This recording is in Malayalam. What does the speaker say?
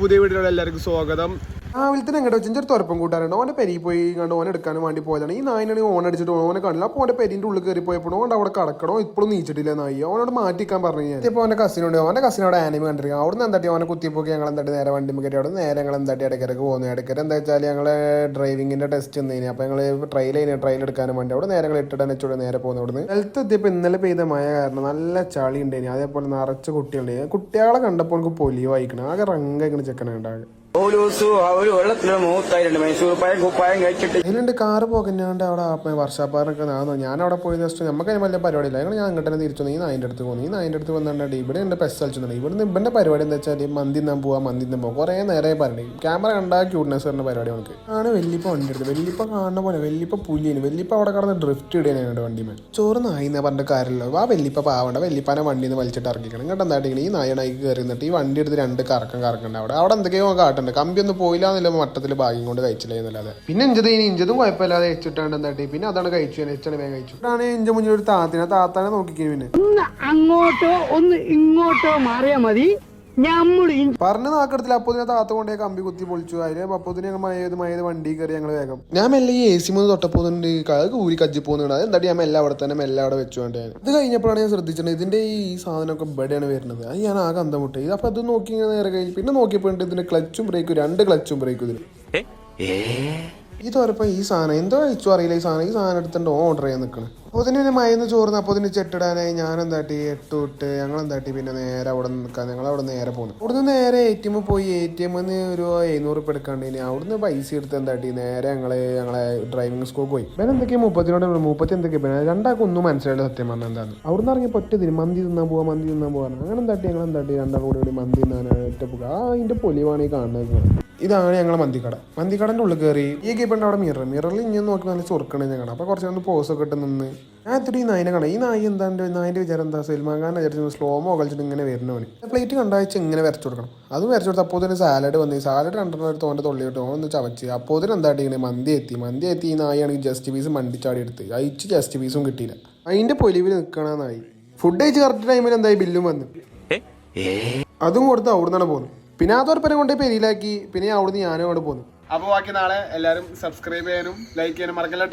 പുതിയ വീഡിയോയുടെ എല്ലാവർക്കും സ്വാഗതം. രാവിലത്തെ എങ്ങോട്ട് വെച്ചാൽ ഒരു തുറപ്പം കൂട്ടാറുണ്ട് ഓനെ പെരി പോയി കണ്ട് ഓനെ എടുക്കാനും വേണ്ടി പോയതാണ്. ഈ നായിനാണ് ഓൺ അടിച്ചിട്ട് ഓനെ കാണില്ല അപ്പോൾ ഓന്റെ പെരിന്റെ ഉള്ളിൽ കയറി പോയപ്പോൾ ഓന്റെ അവിടെ കടക്കണോ? ഇപ്പോഴും നീച്ചിട്ടില്ല നായി. ഓനോട് മാറ്റിക്കാൻ പറഞ്ഞു ഞാൻ. ഇപ്പോൾ ഓന്റെ കസിനുണ്ട് ഓന്റെ കസിൻ അവിടെ ആനിമ കണ്ടിരിക്കും. അവിടെ നിന്ന് എന്താട്ടി? ഓനെ കുത്തിപ്പോക്കി ഞങ്ങൾ എന്താട്ടി? നേരെ വണ്ടി കയറി. അവിടെ നേരെ ഞങ്ങൾ എന്താട്ടി? ഇടയ്ക്കിടയ്ക്ക് പോകുന്നു. ഇടയ്ക്കര എന്താ വെച്ചാൽ ഞങ്ങൾ ഡ്രൈവിങ്ങിന്റെ ടെസ്റ്റ് എന്നതിന് അപ്പോൾ ഞങ്ങൾ ട്രെയിൽ കഴിഞ്ഞാൽ ട്രെയിൽ എടുക്കാനും വേണ്ടി. അവിടെ നേരെ ഞങ്ങൾ ഇട്ടിട്ട് വെച്ചോടെ നേരെ പോകുന്നു അവിടെ നിന്ന് ഹെൽത്ത് എത്തിയപ്പോൾ ഇന്നലെ പെയ്ത മഴ കാരണം നല്ല ചളി ഉണ്ടായിരുന്നു അതേപോലെ നിറച്ച് കുട്ടികളുണ്ട്. കുട്ടികളെ കണ്ടപ്പോൾ എനിക്ക് പൊലി വായിക്കണം ആകെ റങ്കായിക്കണ ചെക്കനെ ഉണ്ടാകും അതിലുണ്ട് കാറ് പോകഞ്ഞാണ്ട് അവിടെ വർഷാപ്പാറൊക്കെ നടന്നു ഞാൻ അവിടെ പോയി ജസ്റ്റ് നമുക്ക് അതിന് വലിയ പരിപാടിയില്ല ഞങ്ങൾ ഞാൻ അങ്ങോട്ട് തന്നെ തിരിച്ചു നീ നായിന്റെ അടുത്ത് പോകുന്നു ഈ നായിന്റെ അടുത്ത് വന്നിട്ടുണ്ട് ഇവിടെ ഉണ്ട് പെസ് കളിച്ചിട്ടുണ്ട് ഇവിടുന്ന് ഇവന്റെ പരിപാടി എന്താ വെച്ചാൽ മന്തി നാൻ പോവാ മന്തി നാൻ പോകാം കുറേ നേരെ പറഞ്ഞു ക്യാമറ കണ്ടാ ക്യൂട്ട്നെസ് പറഞ്ഞ പരിപാടി നമുക്ക് ആണ് വെല്ലിപ്പ വണ്ടി എടുത്ത് വെല്ലിപ്പ കാണുന്ന പോലെ വെല്ലിപ്പ പുലിയാണ്. വെല്ലിപ്പ അവിടെ കടന്ന് ഡ്രിഫ്റ്റ് ഇടാനാണ് വണ്ടിമേ ചോറ് നായിന്ന് പറഞ്ഞ കാര്യമല്ലോ. ആ വെല്ലിപ്പ പാവണ്ട. വെല്ലിപ്പാനെ വണ്ടിയിൽ നിന്ന് വലിച്ചിട്ട് ഇറക്കിക്കണം. ഇങ്ങോട്ട് എന്താ ഈ നായണായി കയറി നിന്നിട്ട് ഈ വണ്ടി എടുത്ത് രണ്ട് കറക്കം കറക്കണ്ട അവിടെ. അവിടെ എന്തൊക്കെയോ കാട്ടുണ്ട് കമ്പി ഒന്നും പോയില്ല എന്നുള്ള മട്ടത്തിൽ ഭാഗ്യം കൊണ്ട് കഴിച്ചില്ല എന്നല്ലാതെ. പിന്നെ ഇഞ്ചത് ഇനി ഇഞ്ചതും കുഴപ്പമില്ലാതെ കഴിച്ചിട്ടാണ് എന്താട്ടി. പിന്നെ അതാണ് കഴിച്ചു എച്ചാണ് വേഗം കഴിച്ചു. അതാണ് ഇഞ്ച മുന്നിൽ ഒരു താത്തിനെ താത്താനെ നോക്കിക്കുന്നു പിന്നെ. അങ്ങോട്ടോ ഒന്ന് ഇങ്ങോട്ടോ മാറിയാ മതി. പറഞ്ഞ നാക്കടത്തിൽ അപ്പോൾ ഇതിനെ താത്ത കൊണ്ടേ കമ്പി കുത്തി പൊളിച്ചു. അതിന് ഞങ്ങൾ മയത് മയത് വണ്ടി കയറി ഞങ്ങൾ വേഗം. ഞാൻ മെല്ലെ ഈ എ സി മൂന്ന് തൊട്ടപ്പോന്നുണ്ട്. അത് ഊരി കജ്ജി പോകുന്നുണ്ട് അത് എന്താ ഞാൻ മെല്ലെ അവിടെ തന്നെ മെല്ലെ അവിടെ വെച്ചുകൊണ്ട് ഇത് കഴിഞ്ഞപ്പോഴാണ് ഞാൻ ശ്രദ്ധിച്ചത്. ഇതിന്റെ ഈ സാധനമൊക്കെ ഇവിടെയാണ് വരുന്നത്. അത് ഞാൻ ആകെ അന്തം മുട്ടി ഇത് അപ്പൊ അത് നോക്കി ഇങ്ങനെ നേരെ കഴിഞ്ഞ്. പിന്നെ നോക്കിയപ്പോ ഇതിന്റെ ക്ലച്ചും ബ്രേക്കും രണ്ട് ക്ലച്ചും ബ്രേക്കും ഇതിന് ഈ തോരപ്പം ഈ സാധനം. എന്തോ അയച്ചു അറിയില്ല ഈ സാധനം. ഈ സാധനം എടുത്തിട്ട് ഓർഡർ ചെയ്യാൻ നിൽക്കണം അപ്പോൾ ഇതിന് മയന്ന് ചോർന്ന് അപ്പോൾ ഇതിന് ചെട്ടിടാനായി. ഞാൻ എന്താട്ടി എട്ട് വിട്ട് ഞങ്ങൾ എന്താട്ടി പിന്നെ നേരെ അവിടെ നിൽക്കാൻ ഞങ്ങൾ അവിടെ നേരെ പോകുന്നു അവിടുന്ന് നേരെ എ ടി എം പോയി. എ ടി എമ്മിൽ നിന്ന് ഒരു എഴുന്നൂറ് ഉപ്പ് എടുക്കാണ്ട് ഇനി അവിടുന്ന് പൈസ എടുത്ത് എന്താട്ടി? നേരെ ഞങ്ങൾ ഞങ്ങളെ ഡ്രൈവിംഗ് സ്കൂൾ പോയി. പിന്നെ എന്തൊക്കെയാണ് മുപ്പത്തിനോട് മുപ്പത്തി എന്തൊക്കെയാണ് പിന്നെ രണ്ടാൾക്കും ഒന്നും മനസ്സിലായില്ല സത്യം പറഞ്ഞാൽ എന്താണ് അവിടുന്ന് ഇറങ്ങി ഒറ്റ തിരി മന്തി തിന്നാൻ പോവാ മന്തി തിന്നാൻ പോവാ അങ്ങനെ എന്താട്ടി ഞങ്ങൾ എന്താട്ടി രണ്ടാൾ കൂടി മന്തി തിന്നാൻ ഒറ്റ പോകുക ആ അതിന്റെ പൊലിവാണ് ഈ കാണുന്നത്. ഇതാണ് ഞങ്ങളെ മന്തിക്കട. മന്തിക്കടന്റെ ഉള്ളിൽ കയറി ഈ കീപ്പറിന്റെ അവിടെ മിറർ മിററിൽ ഇങ്ങനെ നോക്കി നല്ല ചൊറുക്കണേ കാണാം അപ്പോൾ കുറച്ച് ഒന്ന് പോസ് ഒക്കെ ഇട്ട് നിന്ന്. ഞാൻ എത്തിട്ട് ഈ നായിനെ കാണാം ഈ നായി എന്താണ്ട് നായിന്റെ വിചാരം എന്താ? സൽമാൻ ഖാൻ വിചാരിച്ചു സ്ലോ മോ കളിച്ചിട്ട് ഇങ്ങനെ വരുന്നവന് പ്ലേറ്റ് കണ്ടാഴ്ച ഇങ്ങനെ വരച്ചു കൊടുക്കണം. അത് വരച്ചു കൊടുത്ത് അപ്പോൾ തന്നെ സാലഡ് വന്നു സാലഡ് രണ്ടെണ്ണം ഒരു തോന്റെ തൊള്ളി കിട്ടും ഒന്ന് ചവച്ച്. അപ്പോൾ തന്നെ എന്താ ഇങ്ങനെ? മന്തി എത്തി. മന്തി എത്തി ഈ നായാണെങ്കിൽ ജസ്റ്റ് പീസ് മണ്ടിച്ചാടി എടുത്ത്. അയച്ച് ജസ്റ്റ് പീസും കിട്ടിയില്ല. അതിന്റെ പൊലിവിൽ നിൽക്കണ നായി. ഫുഡ് കഴിച്ച് കറക്റ്റ് ടൈമിൽ എന്തായി? ബില്ലും വന്നു. അതും കൊടുത്ത് അവിടെ നിന്നാണ് പോകുന്നത് പിന്നെ ആ തോർപ്പനെ കൊണ്ട് പെരിയിലാക്കി. പിന്നെ അവിടുന്ന് ഞാനും അവിടെ പോന്നു. അപ്പൊ ബാക്കി നാളെ എല്ലാരും സബ്സ്ക്രൈബ് ചെയ്യാനും ലൈക്ക് ചെയ്യാനും മറക്കല്ലോ